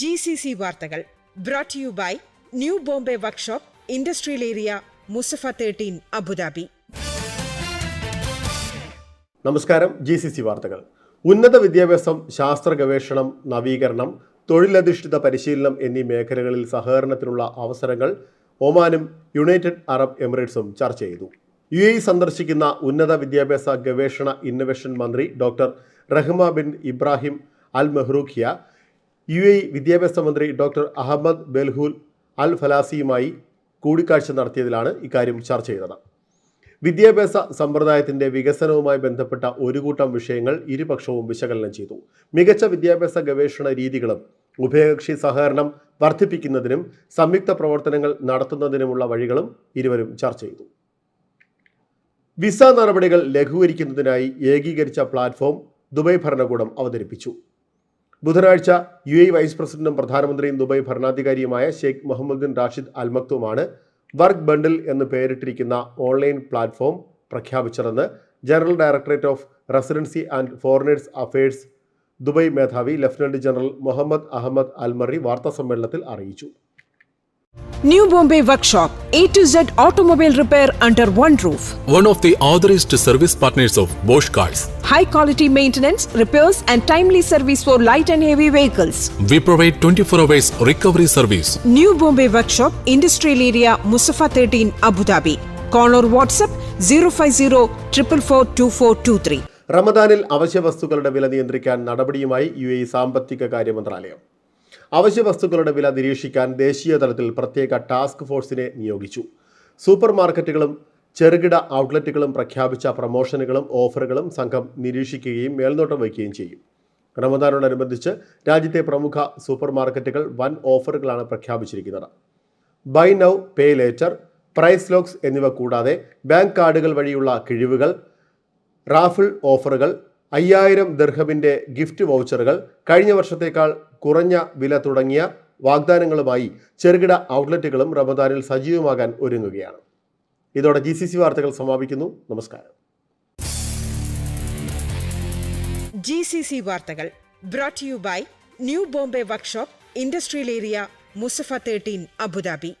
G C C വാർത്തകൾ brought you by new Bombay workshop industrial area Musaffah thirteen Abu Dhabi നമസ്കാരം G C C വാർത്തകൾ. ഉന്നത വിദ്യാഭ്യാസം ശാസ്ത്ര ഗവേഷണം നവീകരണം തൊഴിലധിഷ്ഠിത പരിശീലനം എന്നീ മേഖലകളിൽ സഹകരണത്തിനുള്ള അവസരങ്ങൾ ഒമാനും യുണൈറ്റഡ് അറബ് എമിറേറ്റ്സും ചർച്ച ചെയ്തു. യു എ സന്ദർശിക്കുന്ന ഉന്നത വിദ്യാഭ്യാസ ഗവേഷണ ഇന്നൊവേഷൻ മന്ത്രി doctor Rahma bin Ibrahim Al Mahrouqiya U A വിദ്യാഭ്യാസ മന്ത്രി ഡോക്ടർ അഹമ്മദ് ബെൽഹുൽ അൽ ഫലാസിയുമായി കൂടിക്കാഴ്ച നടത്തിയതിലാണ് ഇക്കാര്യം ചർച്ച ചെയ്തത്. വിദ്യാഭ്യാസ സമ്പ്രദായത്തിന്റെ വികസനവുമായി ബന്ധപ്പെട്ട ഒരു കൂട്ടം വിഷയങ്ങൾ ഇരുപക്ഷവും വിശകലനം ചെയ്തു. മികച്ച വിദ്യാഭ്യാസ ഗവേഷണ രീതികളും ഉഭയകക്ഷി സഹകരണം വർദ്ധിപ്പിക്കുന്നതിനും സംയുക്ത പ്രവർത്തനങ്ങൾ നടത്തുന്നതിനുമുള്ള വഴികളും ഇരുവരും ചർച്ച ചെയ്തു. വിസ നടപടികൾ ലഘൂകരിക്കുന്നതിനായി ഏകീകരിച്ച പ്ലാറ്റ്ഫോം ദുബായ് ഭരണകൂടം അവതരിപ്പിച്ചു. ബുധനാഴ്ച യു എ വൈസ് പ്രസിഡന്റും പ്രധാനമന്ത്രിയും Dubai ഭരണാധികാരിയുമായ Sheikh Mohammed bin Rashid Al മക്തുമാണ് work bundle എന്ന് പേരിട്ടിരിക്കുന്ന online platform പ്രഖ്യാപിച്ചതെന്ന് general directorate of residency and foreigners affairs Dubai മേധാവി lieutenant general Mohammed Ahmed Al Marri വാർത്താസമ്മേളനത്തിൽ അറിയിച്ചു. New Bombay workshop A to Z automobile repair under one roof one of the authorized service partners of Bosch Cars. high quality maintenance, repairs, and timely service for light and heavy vehicles. We provide 24 hours recovery service. New Bombay Workshop, Industrial Area, Musafa 13, Abu Dhabi. Call or WhatsApp 050 444 2423. റമദാനിൽ അവശ്യ വസ്തുക്കളുടെ വില നിയന്ത്രിക്കാൻ നടപടിയുമായി U A സാമ്പത്തിക കാര്യ മന്ത്രാലയം അവശ്യ വസ്തുക്കളുടെ വില നിരീക്ഷിക്കാൻ ദേശീയ തലത്തിൽ പ്രത്യേക ടാസ്ക് ഫോഴ്സിനെ നിയോഗിച്ചു. സൂപ്പർ മാർക്കറ്റുകളും ചെറുകിട ഔട്ട്ലെറ്റുകളും പ്രഖ്യാപിച്ച പ്രമോഷനുകളും ഓഫറുകളും സംഘം നിരീക്ഷിക്കുകയും മേൽനോട്ടം വയ്ക്കുകയും ചെയ്യും. റമദാനോടനുബന്ധിച്ച് രാജ്യത്തെ പ്രമുഖ സൂപ്പർ മാർക്കറ്റുകൾ വൻ ഓഫറുകളാണ് പ്രഖ്യാപിച്ചിരിക്കുന്നത്. Buy now pay later price locks എന്നിവ കൂടാതെ ബാങ്ക് കാർഡുകൾ വഴിയുള്ള കിഴിവുകൾ റാഫിൾ ഓഫറുകൾ അയ്യായിരം ദർഹമിന്റെ ഗിഫ്റ്റ് വൗച്ചറുകൾ കഴിഞ്ഞ വർഷത്തേക്കാൾ കുറഞ്ഞ വില തുടങ്ങിയ വാഗ്ദാനങ്ങളുമായി ചെറുകിട ഔട്ട്ലെറ്റുകളും റമദാനിൽ സജീവമാകാൻ ഒരുങ്ങുകയാണ്. ഇതോടെ ജി സി സി വാർത്തകൾ സമാപിക്കുന്നു. നമസ്കാരം. ജി സി സി വാർത്തകൾ brought you by new Bombay workshop industrial area Musaffah thirteen Abu Dhabi